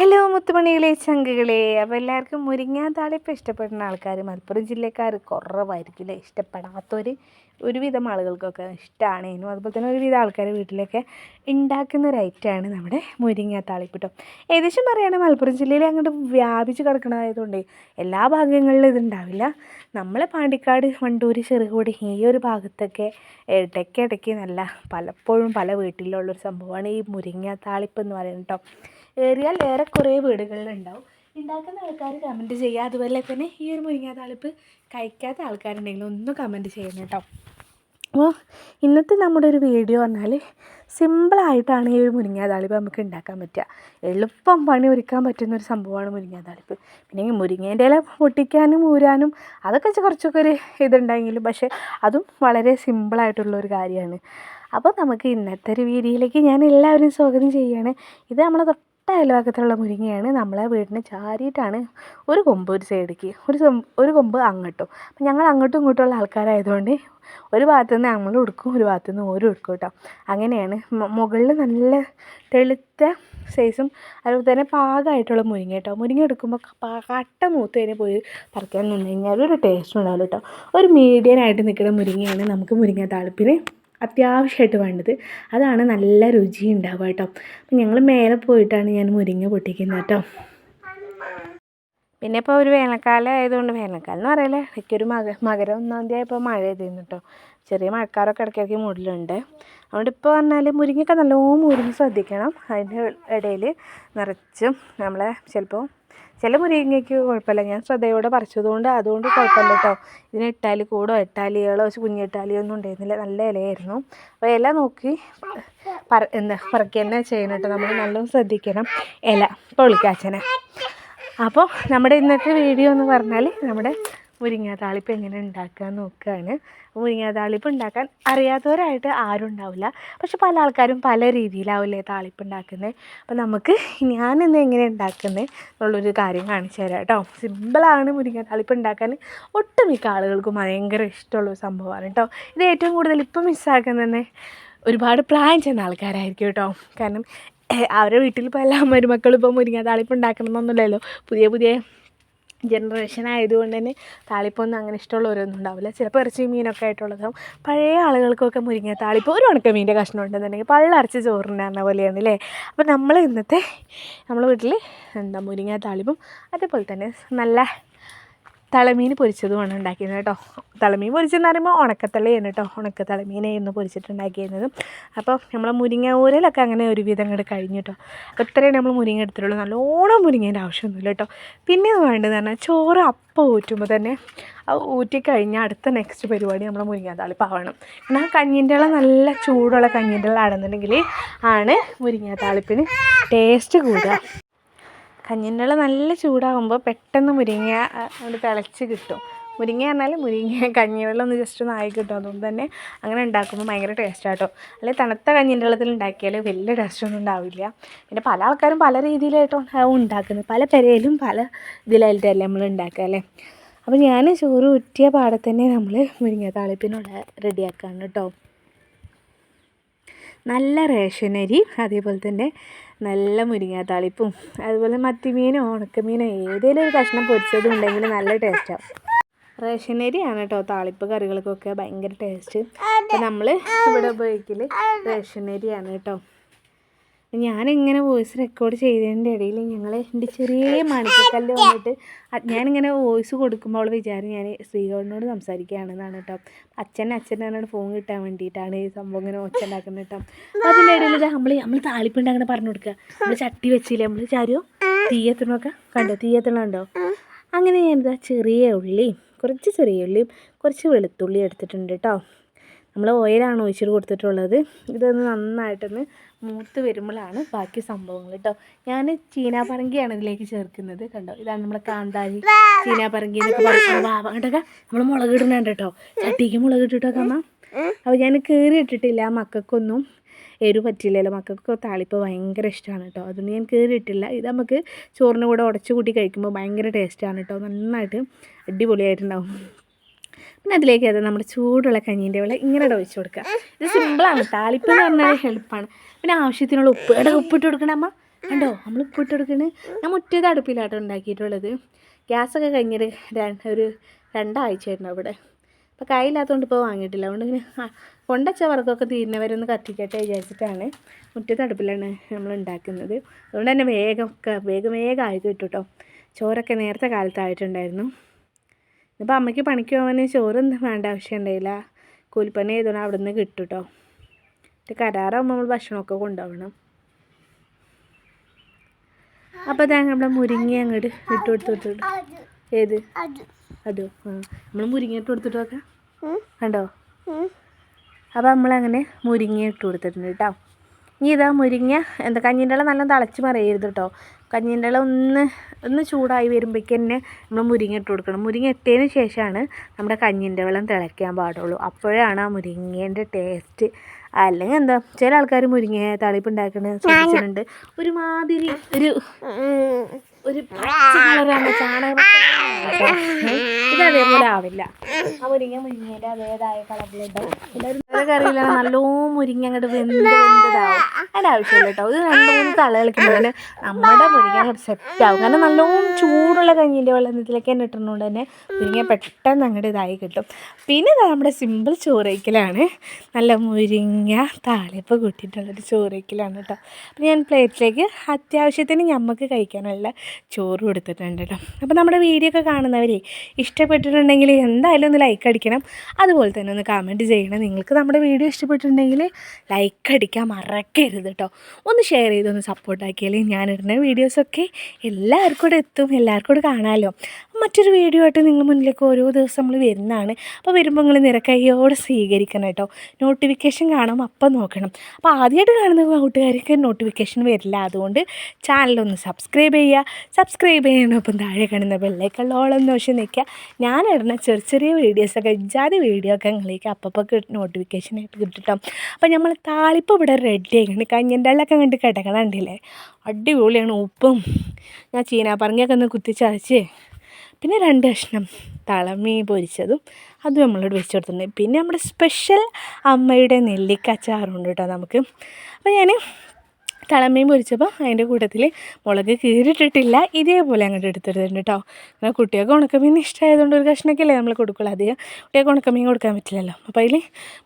Hello മുത്തുമണികളെ ചങ്കുകളെ. അപ്പോൾ എല്ലാവർക്കും മുരിങ്ങാ താളിപ്പ് ഇഷ്ടപ്പെടുന്ന ആൾക്കാർ മലപ്പുറം ജില്ലക്കാർ കുറവായിരിക്കില്ലേ ഇഷ്ടപ്പെടാത്തൊരു ഒരുവിധം ആളുകൾക്കൊക്കെ ഇഷ്ടമാണ് ഇനും അതുപോലെ തന്നെ ഒരുവിധം ആൾക്കാർ വീട്ടിലൊക്കെ ഉണ്ടാക്കുന്ന ഒരു ഐറ്റമാണ് നമ്മുടെ മുരിങ്ങ താളിപ്പ് കേട്ടോ ഏകദേശം പറയുകയാണെങ്കിൽ മലപ്പുറം ജില്ലയിൽ അങ്ങോട്ട് വ്യാപിച്ച് കിടക്കണതായതുകൊണ്ട് എല്ലാ ഭാഗങ്ങളിലും ഇതുണ്ടാവില്ല നമ്മളെ പാണ്ടിക്കാട് വണ്ടൂർ ചെറുകോട് ഈ ഒരു ഭാഗത്തൊക്കെ ഇടയ്ക്കിടയ്ക്ക് നല്ല പലപ്പോഴും പല വീട്ടിലുള്ളൊരു സംഭവമാണ് ഈ മുരിങ്ങ താളിപ്പ് എന്ന് പറയുന്നത് കേട്ടോ ഏറിയാൽ ഏറെക്കുറെ വീടുകളിലുണ്ടാവും. ഉണ്ടാക്കുന്ന ആൾക്കാർ കമന്റ് ചെയ്യുക അതുപോലെ തന്നെ ഈ ഒരു മുരിങ്ങാ താളിപ്പ് കഴിക്കാത്ത ആൾക്കാരുണ്ടെങ്കിൽ ഒന്ന് കമന്റ് ചെയ്യണം കേട്ടോ അപ്പോൾ ഇന്നത്തെ നമ്മുടെ ഒരു വീഡിയോ പറഞ്ഞാൽ സിമ്പിളായിട്ടാണ് ഈ ഒരു മുരിങ്ങാ താളിപ്പ് നമുക്ക് ഉണ്ടാക്കാൻ പറ്റുക എളുപ്പം പണി ഒരുക്കാൻ പറ്റുന്ന ഒരു സംഭവമാണ് മുരിങ്ങാ താളിപ്പ് പിന്നെ മുരിങ്ങേന്റെ ഇല പൊട്ടിക്കാനും ഊരാനും അതൊക്കെ കുറച്ചൊക്കെ ഒരു ഇതുണ്ടെങ്കിലും പക്ഷേ അതും വളരെ സിമ്പിളായിട്ടുള്ള ഒരു കാര്യമാണ്. അപ്പോൾ നമുക്ക് ഇന്നത്തെ ഒരു വീഡിയോയിലേക്ക് ഞാൻ എല്ലാവരും സ്വാഗതം ചെയ്യുകയാണ് ഇത് നമ്മളെ തൊട്ട അയൽവാക്കത്തിലുള്ള മുരിങ്ങയാണ് നമ്മളെ വീടിന് ചാരിയിട്ടാണ് ഒരു കൊമ്പ് ഒരു സൈഡിലേക്ക് ഒരു ഒരു കൊമ്പ് അങ്ങോട്ടും. അപ്പം ഞങ്ങൾ അങ്ങോട്ടും ഇങ്ങോട്ടും ഉള്ള ആൾക്കാരായതുകൊണ്ട് ഒരു ഭാഗത്തു നിന്ന് നമ്മൾ എടുക്കും ഒരു ഭാഗത്തു നിന്ന് ഓരും എടുക്കും കേട്ടോ. അങ്ങനെയാണ്. മുകളിൽ നല്ല തെളുത്ത സൈസും അതുപോലെ തന്നെ പാകമായിട്ടുള്ള മുരിങ്ങ കേട്ടോ. മുരിങ്ങ എടുക്കുമ്പോൾ കട്ട മൂത്ത് തന്നെ പോയി പറിക്കാൻ നിന്ന് കഴിഞ്ഞാൽ ഒരു ടേസ്റ്റ് ഉണ്ടാവില്ല കേട്ടോ. ഒരു മീഡിയനായിട്ട് നിൽക്കുന്ന മുരിങ്ങയാണ് നമുക്ക് മുരിങ്ങ താളിപ്പിന് അത്യാവശ്യമായിട്ട് വേണ്ടത്. അതാണ് നല്ല രുചി ഉണ്ടാവുക കേട്ടോ. അപ്പം ഞങ്ങൾ മേലെ പോയിട്ടാണ് ഞാൻ മുരിങ്ങ പൊട്ടിക്കുന്നത് കേട്ടോ. പിന്നെ ഇപ്പോൾ ഒരു വേനൽക്കാലം ആയതുകൊണ്ട് വേനൽക്കാലം എന്ന് പറയല്ലേ എനിക്കൊരു മക മകരം ഒന്നാം തീയതി ആയപ്പോൾ മഴ ചെയ്തിരുന്നു കേട്ടോ ചെറിയ മഴക്കാരൊക്കെ ഇടയ്ക്കിടയ്ക്ക് മൂടലുണ്ട്. അതുകൊണ്ട് ഇപ്പോൾ പറഞ്ഞാൽ മുരിങ്ങയൊക്കെ നല്ലോണം മുരിങ്ങി ശ്രദ്ധിക്കണം. അതിന്റെ ഇടയിൽ നിറച്ചും നമ്മളെ ചിലപ്പോൾ ചില മുരിങ്ങയ്ക്ക് കുഴപ്പമില്ല ഞാൻ ശ്രദ്ധയോടെ പറിച്ചതുകൊണ്ട് അതുകൊണ്ട് കുഴപ്പമില്ല കേട്ടോ ഇതിന് ഇട്ടാലി കൂടോ ഇട്ടാലികളോ കുഞ്ഞിട്ടാലിയോ ഒന്നും ഉണ്ടായിരുന്നില്ല. നല്ല ഇലയായിരുന്നു. അപ്പോൾ ഇല നോക്കി പറ എന്താ പറക്കുക തന്നെ ചെയ്യണം കേട്ടോ നമ്മൾ നല്ലോണം ശ്രദ്ധിക്കണം. ഇല പൊളിക്കാച്ചനെ അപ്പോൾ നമ്മുടെ ഇന്നത്തെ വീഡിയോ എന്ന് പറഞ്ഞാൽ നമ്മുടെ മുരിങ്ങ താളിപ്പ് എങ്ങനെ ഉണ്ടാക്കുക നോക്കുകയാണ് മുരിങ്ങ താളിപ്പ് ഉണ്ടാക്കാൻ അറിയാത്തവരായിട്ട് ആരും ഉണ്ടാവില്ല. പക്ഷെ പല ആൾക്കാരും പല രീതിയിലാവില്ലേ താളിപ്പ് ഉണ്ടാക്കുന്നത് അപ്പോൾ നമുക്ക് ഞാനിന്ന് എങ്ങനെ ഉണ്ടാക്കുന്നത് എന്നുള്ളൊരു കാര്യം കാണിച്ചു തരാം കേട്ടോ. സിമ്പിളാണ് മുരിങ്ങ താളിപ്പ് ഉണ്ടാക്കാൻ. ഒട്ടുമിക്ക ആളുകൾക്കും ഭയങ്കര ഇഷ്ടമുള്ള സംഭവമാണ് കേട്ടോ. ഇത് ഏറ്റവും കൂടുതൽ ഇപ്പം മിസ്സാക്കുന്നത് ഒരുപാട് പ്രായം ചെന്ന ആൾക്കാരായിരിക്കും കേട്ടോ. കാരണം അവരുടെ വീട്ടിൽ ഇപ്പോൾ എല്ലാ മരുമക്കളും ഇപ്പോൾ മുരിങ്ങ താളിപ്പ് ഉണ്ടാക്കണമെന്നൊന്നുമില്ലല്ലോ. പുതിയ പുതിയ ജനറേഷൻ ആയതുകൊണ്ട് തന്നെ താളിപ്പൊന്നും അങ്ങനെ ഇഷ്ടമുള്ളവരൊന്നും ഉണ്ടാവില്ല. ചിലപ്പോൾ ഇറച്ചി മീനൊക്കെ ആയിട്ടുള്ളതും. പഴയ ആളുകൾക്കൊക്കെ മുരിങ്ങ താളിപ്പ് ഒരു ഉണക്കമീന്റെ കഷ്ണം ഉണ്ടെന്നുണ്ടെങ്കിൽ പള്ളറച്ച് ചോറിനാണെന്ന പോലെയാണ് അല്ലേ അപ്പോൾ നമ്മൾ ഇന്നത്തെ നമ്മളെ വീട്ടിൽ എന്താ മുരിങ്ങ താളിപ്പും അതേപോലെ തന്നെ നല്ല തളമീൻ പൊരിച്ചതുമാണ് ഉണ്ടാക്കിയത് കേട്ടോ. തളമീൻ പൊരിച്ചെന്ന് പറയുമ്പോൾ ഉണക്കത്തളയാണ് കേട്ടോ. ഉണക്ക തളമീനായിരുന്നു പൊരിച്ചിട്ടുണ്ടാക്കിയിരുന്നത്. അപ്പോൾ നമ്മൾ മുരിങ്ങ ഊരലൊക്കെ അങ്ങനെ ഒരുവിധം അങ്ങോട്ട് കഴിഞ്ഞു കേട്ടോ. അപ്പോൾ ഇത്രയും നമ്മൾ മുരിങ്ങ എടുത്തിട്ടുള്ളൂ. നല്ലോണം മുരിങ്ങേന്റെ ആവശ്യമൊന്നുമില്ല കേട്ടോ. പിന്നെ വേണ്ടത് പറഞ്ഞാൽ ചോറ് അപ്പം ഊറ്റുമ്പോൾ തന്നെ ഊറ്റിക്കഴിഞ്ഞാൽ അടുത്ത നെക്സ്റ്റ് പരിപാടി നമ്മൾ മുരിങ്ങ താളിപ്പാവണം കാരണം ആ കഞ്ഞിന്റെ ഉള്ള നല്ല ചൂടുള്ള കഞ്ഞിന്റെ ഉള്ള ആണെന്നുണ്ടെങ്കിൽ ആണ് മുരിങ്ങ താളിപ്പിന് ടേസ്റ്റ് കൂടുക. കഞ്ഞിന്റെ നല്ല ചൂടാകുമ്പോൾ പെട്ടെന്ന് മുരിങ്ങ അങ്ങോട്ട് തിളച്ച് കിട്ടും. മുരിങ്ങ പറഞ്ഞാൽ മുരിങ്ങ കഞ്ഞിവെള്ളം ഒന്ന് ജസ്റ്റ് ഒന്ന് ആയി കിട്ടും. അതുകൊണ്ട് തന്നെ അങ്ങനെ ഉണ്ടാക്കുമ്പോൾ ഭയങ്കര ടേസ്റ്റാണ് കേട്ടോ അല്ലെങ്കിൽ തണുത്ത കഞ്ഞിന്റെ വെള്ളത്തിൽ ഉണ്ടാക്കിയാൽ വലിയ ടേസ്റ്റ് ഒന്നും ഉണ്ടാവില്ല. പിന്നെ പല ആൾക്കാരും പല രീതിയിലായിട്ടാണ് ഉണ്ടാക്കുന്നത്. പല പെരയിലും പല ഇതിലായിട്ടല്ലേ നമ്മൾ ഉണ്ടാക്കുക അല്ലേ? അപ്പോൾ ഞാൻ ചോറ് ഉറ്റിയ പാടെ തന്നെ നമ്മൾ മുരിങ്ങ താളിപ്പിനുള്ള റെഡിയാക്കാണ് കേട്ടോ നല്ല റേഷനരി അതേപോലെ തന്നെ നല്ല മുരിങ്ങാത്താളിപ്പും അതുപോലെ മത്തിമീനോ ഉണക്കമീനോ ഏതെങ്കിലും ഒരു കഷ്ണം പൊരിച്ചതും ഉണ്ടെങ്കിൽ നല്ല ടേസ്റ്റാവും റേഷനരിയാണ് കേട്ടോ താളിപ്പ് കറികൾക്കൊക്കെ ഭയങ്കര ടേസ്റ്റ് അപ്പോൾ നമ്മൾ ഇവിടെ ഉപയോഗിക്കൽ റേഷനരിയാണ് കേട്ടോ ഞാനിങ്ങനെ വോയിസ് റെക്കോർഡ് ചെയ്തതിന്റെ ഇടയിൽ ഞങ്ങൾ എന്റെ ചെറിയ മണിക്കല്ല് വന്നിട്ട് ഞാനിങ്ങനെ വോയിസ് കൊടുക്കുമ്പോൾ അവൾ വിചാരം ഞാൻ ശ്രീകോടിനോട് സംസാരിക്കുകയാണെന്നാണ് കേട്ടോ. അച്ഛൻ എന്നോട് ഫോൺ കിട്ടാൻ വേണ്ടിയിട്ടാണ് ഈ സംഭവം ഇങ്ങനെ ഒച്ച ഉണ്ടാക്കുന്നത് കേട്ടോ. അതിന്റെ ഇടയിൽ നമ്മൾ നമ്മൾ താളിപ്പ് അങ്ങനെ പറഞ്ഞു കൊടുക്കുക. നമ്മൾ ചട്ടി വെച്ചില്ലേ നമ്മൾ ചാരിയോ തീയത്തിനൊക്കെ കണ്ടോ? തീയത്തിനുണ്ടോ അങ്ങനെ ഞാനിതാ ചെറിയ ഉള്ളി കുറച്ച് ചെറിയ ഉള്ളിയും കുറച്ച് വെളുത്തുള്ളി എടുത്തിട്ടുണ്ട് കേട്ടോ. നമ്മൾ ഓയിലാണ് ഒഴിച്ചിട്ട് കൊടുത്തിട്ടുള്ളത്. ഇതൊന്ന് നന്നായിട്ടൊന്ന് മൂത്ത് വരുമ്പോഴാണ് ബാക്കി സംഭവങ്ങൾ കേട്ടോ. ഞാൻ ചീനാപ്പറങ്കിയാണ് ഇതിലേക്ക് ചേർക്കുന്നത്. കണ്ടോ? ഇതാണ് നമ്മുടെ കാന്താരി ചീനാപ്പറങ്കി എന്നൊക്കെ പറയുന്നത്. വാവ കണ്ടൊക്കെ നമ്മൾ മുളക് ഇടുന്നുണ്ട് കേട്ടോ. ചട്ടിക്ക് മുളക് ഇട്ടിട്ടൊക്കെ അമ്മ അപ്പോൾ ഞാൻ കീറി ഇട്ടിട്ടില്ല. മക്കൾക്കൊന്നും എരു പറ്റില്ലല്ലോ മക്കൾക്ക് താളിപ്പ് ഭയങ്കര ഇഷ്ടമാണ് കേട്ടോ. അതുകൊണ്ട് ഞാൻ കീറി ഇട്ടില്ല. ഇത് നമുക്ക് ചോറിന്റെ കൂടെ ഉടച്ചു കൂട്ടി കഴിക്കുമ്പോൾ ഭയങ്കര ടേസ്റ്റാണ് കേട്ടോ. നന്നായിട്ട് അടിപൊളിയായിട്ടുണ്ടാവും. പിന്നെ അതിലേക്ക് അത് നമ്മുടെ ചൂടുള്ള കഞ്ഞീന്റെ വെള്ളം ഇങ്ങനെ ഒഴിച്ച് കൊടുക്കുക. ഇത് സിമ്പിളാണ് താളിപ്പ് എന്ന് പറഞ്ഞാൽ എളുപ്പമാണ്. പിന്നെ ആവശ്യത്തിനുള്ള ഉപ്പ്. ഇട ഉപ്പിട്ട് കൊടുക്കണം അമ്മ. കണ്ടോ? നമ്മൾ ഉപ്പിട്ട് കൊടുക്കണേ. ഞാൻ മുറ്റത്ത് അടുപ്പിലാട്ടോ ഉണ്ടാക്കിയിട്ടുള്ളത്. ഗ്യാസൊക്കെ രണ്ട് ഒരു രണ്ടാഴ്ചയായിരുന്നു അവിടെ. അപ്പോൾ കയ്യില്ലാത്തതുകൊണ്ട് ഇപ്പോൾ വാങ്ങിയിട്ടില്ല. അതുകൊണ്ട് ഇങ്ങനെ കൊണ്ടച്ച വർക്കൊക്കെ തീരുന്നവരൊന്ന് കത്തിക്കട്ടെ വിചാരിച്ചിട്ടാണ് മുറ്റത്ത് അടുപ്പിലാണ് നമ്മൾ ഉണ്ടാക്കുന്നത്. അതുകൊണ്ട് തന്നെ വേഗം ഒക്കെ വേഗം വേഗം ആയി കിട്ടും കേട്ടോ ചോറൊക്കെ നേരത്തെ കാലത്തായിട്ടുണ്ടായിരുന്നു. ഇപ്പം അമ്മയ്ക്ക് പണിക്ക് പോകാൻ ചോറൊന്നും വേണ്ട ആവശ്യം ഉണ്ടായില്ല കൂലിപ്പണി ചെയ്തോണ്ട് അവിടെ നിന്ന് കിട്ടും കേട്ടോ കരാറാകുമ്പോൾ നമ്മൾ ഭക്ഷണമൊക്കെ കൊണ്ടുപോകണം. അപ്പോൾ തേങ്ങ നമ്മുടെ മുരിങ്ങ അങ്ങോട്ട് ഇട്ട് കൊടുത്ത് കൊടുത്തിട്ട് ഏത്? അതോ. ആ. നമ്മൾ മുരിങ്ങ ഇട്ട് കൊടുത്തിട്ട് നോക്കാം. കണ്ടോ? അപ്പോൾ നമ്മളങ്ങനെ മുരിങ്ങ ഇട്ട് കൊടുത്തിട്ടുണ്ട് കേട്ടോ. ഇനി ഇതാ മുരിങ്ങ എന്താ കഞ്ഞിന്റെ നല്ല തിളച്ച് മറിയരുത് കേട്ടോ. കഞ്ഞിന്റെ ഇല ഒന്ന് ഒന്ന് ചൂടായി വരുമ്പോഴേക്കന്നെ നമ്മൾ മുരിങ്ങ ഇട്ട് കൊടുക്കണം. മുരിങ്ങ ഇട്ടതിന് ശേഷമാണ് നമ്മുടെ കഞ്ഞിന്റെ വെള്ളം തിളയ്ക്കാൻ പാടുള്ളൂ. അപ്പോഴാണ് ആ മുരിങ്ങേന്റെ ടേസ്റ്റ് അല്ലെങ്കിൽ എന്താ ചില ആൾക്കാർ മുരിങ്ങ തളിപ്പ് ഉണ്ടാക്കണ ശ്രദ്ധിച്ചിട്ടുണ്ട്. ഒരുമാതിരി ഒരു ഒരു കളറാണ് ചാണക ഇത് അതേപോലെ ആവില്ല. ആ മുരിങ്ങ മുരിങ്ങേന്റെ അതേതായ കളറിലുണ്ടാവും കറിയില്ല നല്ലോ മുരിങ്ങ അങ്ങോട്ട് വെന്ത് വെന്തതാവും അതിന്റെ ആവശ്യമില്ല കേട്ടോ. ഇത് രണ്ട് മൂന്ന് തല കളിക്കുമ്പോൾ നമ്മുടെ മുരിങ്ങ അങ്ങോട്ട് സെറ്റ് ആവും. കാരണം നല്ലോണം ചൂടുള്ള കഞ്ഞിന്റെ വെള്ളത്തിലേക്ക് തന്നെ ഇട്ടുന്നതുകൊണ്ട് തന്നെ മുരിങ്ങ പെട്ടെന്ന് അങ്ങോട്ട് ഇതായി കിട്ടും. പിന്നെ നമ്മുടെ സിമ്പിൾ ചോറയ്ക്കലാണ് നല്ല മുരിങ്ങ താളിപ്പ് കൂട്ടിയിട്ടുള്ളൊരു ചോറയ്ക്കലാണ് കേട്ടോ. അപ്പം ഞാൻ പ്ലേറ്റിലേക്ക് അത്യാവശ്യത്തിന് ഞമ്മക്ക് കഴിക്കാനുള്ള ചോറ് കൊടുത്തിട്ടുണ്ട് കേട്ടോ. അപ്പോൾ നമ്മുടെ വീഡിയോ ഒക്കെ കാണുന്നവരെ ഇഷ്ടപ്പെട്ടിട്ടുണ്ടെങ്കിൽ എന്തായാലും ഒന്ന് ലൈക്ക് അടിക്കണം. അതുപോലെ തന്നെ ഒന്ന് കമന്റ് ചെയ്യണം. നിങ്ങൾക്ക് നമ്മുടെ വീഡിയോ ഇഷ്ടപ്പെട്ടിട്ടുണ്ടെങ്കിൽ ലൈക്ക് അടിക്കാൻ മറക്കരുത് കേട്ടോ ഒന്ന് ഷെയർ ചെയ്തൊന്ന് സപ്പോർട്ടാക്കിയാൽ ഞാനിടുന്ന വീഡിയോസൊക്കെ എല്ലാവർക്കും കൂടെ എത്തും എല്ലാവർക്കും കൂടെ കാണാമല്ലോ മറ്റൊരു വീഡിയോ ആയിട്ട് നിങ്ങൾ മുന്നിലേക്ക് ഓരോ ദിവസം നമ്മൾ വരുന്നതാണ്. അപ്പോൾ വരുമ്പോൾ നിങ്ങൾ നിരക്കയ്യോടെ സ്വീകരിക്കണം കേട്ടോ. നോട്ടിഫിക്കേഷൻ കാണുമ്പോൾ അപ്പം നോക്കണം. അപ്പോൾ ആദ്യമായിട്ട് കാണുന്ന കൂട്ടുകാർക്ക് നോട്ടിഫിക്കേഷൻ വരില്ല. അതുകൊണ്ട് ചാനലൊന്ന് സബ്സ്ക്രൈബ് ചെയ്യുക. സബ്സ്ക്രൈബ് ചെയ്യണപ്പം താഴെ കാണുന്ന വെള്ളേക്കുള്ളോളം നോക്കി നിൽക്കുക. ഞാൻ ഇടുന്ന ചെറിയ ചെറിയ വീഡിയോസൊക്കെ ഇജാതി വീഡിയോ ഒക്കെ നിങ്ങളിലേക്ക് അപ്പം നോട്ടിഫിക്കേഷനായിട്ട് കിട്ടും അപ്പോൾ നമ്മൾ താളിപ്പ് ഇവിടെ റെഡി ആയിട്ടുണ്ട്. കഞ്ഞിന്റെ വെള്ളമൊക്കെ കണ്ട് കിടക്കണുണ്ടല്ലേ അടിപൊളിയാണ് ഉപ്പും. ഞാൻ ചീനാപ്പറങ്ങിയൊക്കെ ഒന്ന് കുത്തിച്ചതച്ച് പിന്നെ രണ്ട് കഷ്ണം തളമീൻ പൊരിച്ചതും അതും നമ്മളോട് വെച്ച് കൊടുത്തിട്ടുണ്ട്. പിന്നെ നമ്മുടെ സ്പെഷ്യൽ അമ്മയുടെ നെല്ലിക്ക അച്ചാറുണ്ട് കേട്ടോ നമുക്ക്. അപ്പോൾ ഞാൻ തളമീൻ പൊരിച്ചപ്പോൾ അതിന്റെ കൂട്ടത്തിൽ മുളക് കീറിയിട്ടിട്ടില്ല. ഇതേപോലെ അങ്ങോട്ട് എടുത്തിട്ടുണ്ട് കേട്ടോ. എന്നാൽ കുട്ടികൾക്ക് ഉണക്കമീൻ ഇഷ്ടമായതുകൊണ്ട് ഒരു കഷ്ണമൊക്കെ അല്ലേ നമ്മൾ കൊടുക്കുള്ളൂ. അധികം കുട്ടികൾക്ക് ഉണക്കമീൻ കൊടുക്കാൻ പറ്റില്ലല്ലോ. അപ്പോൾ അതിൽ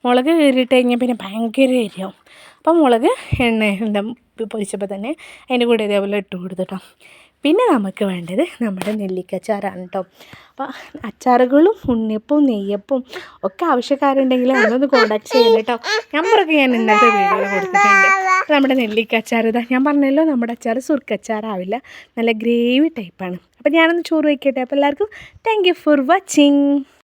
മുളക് കീറിയിട്ട് കഴിഞ്ഞാൽ പിന്നെ ഭയങ്കര എരിയാവും. അപ്പോൾ മുളക് എണ്ണ എന്താ പൊരിച്ചപ്പോൾ തന്നെ അതിന്റെ കൂടെ ഇതേപോലെ ഇട്ട് കൊടുത്തിട്ടോ പിന്നെ നമുക്ക് വേണ്ടത് നമ്മുടെ നെല്ലിക്കച്ചാറാണ് കേട്ടോ. അപ്പോൾ അച്ചാറുകളും ഉണ്ണിയപ്പവും നെയ്യപ്പും ഒക്കെ ആവശ്യക്കാരുണ്ടെങ്കിൽ ഒന്നൊന്ന് കോണ്ടാക്ട് ചെയ്യണം കേട്ടോ. നമ്പറൊക്കെ ഞാൻ ഇന്നത്തെ വീഡിയോ കൊടുത്തിട്ടുണ്ട്. നമ്മുടെ നെല്ലിക്കച്ചാർ ഇതാ ഞാൻ പറഞ്ഞല്ലോ നമ്മുടെ അച്ചാർ സുർക്കച്ചാറാവില്ല. നല്ല ഗ്രേവി ടൈപ്പാണ് അപ്പോൾ ഞാനൊന്ന് ചോറ് വയ്ക്കട്ടെ അപ്പോൾ എല്ലാവർക്കും താങ്ക് ഫോർ വാച്ചിങ്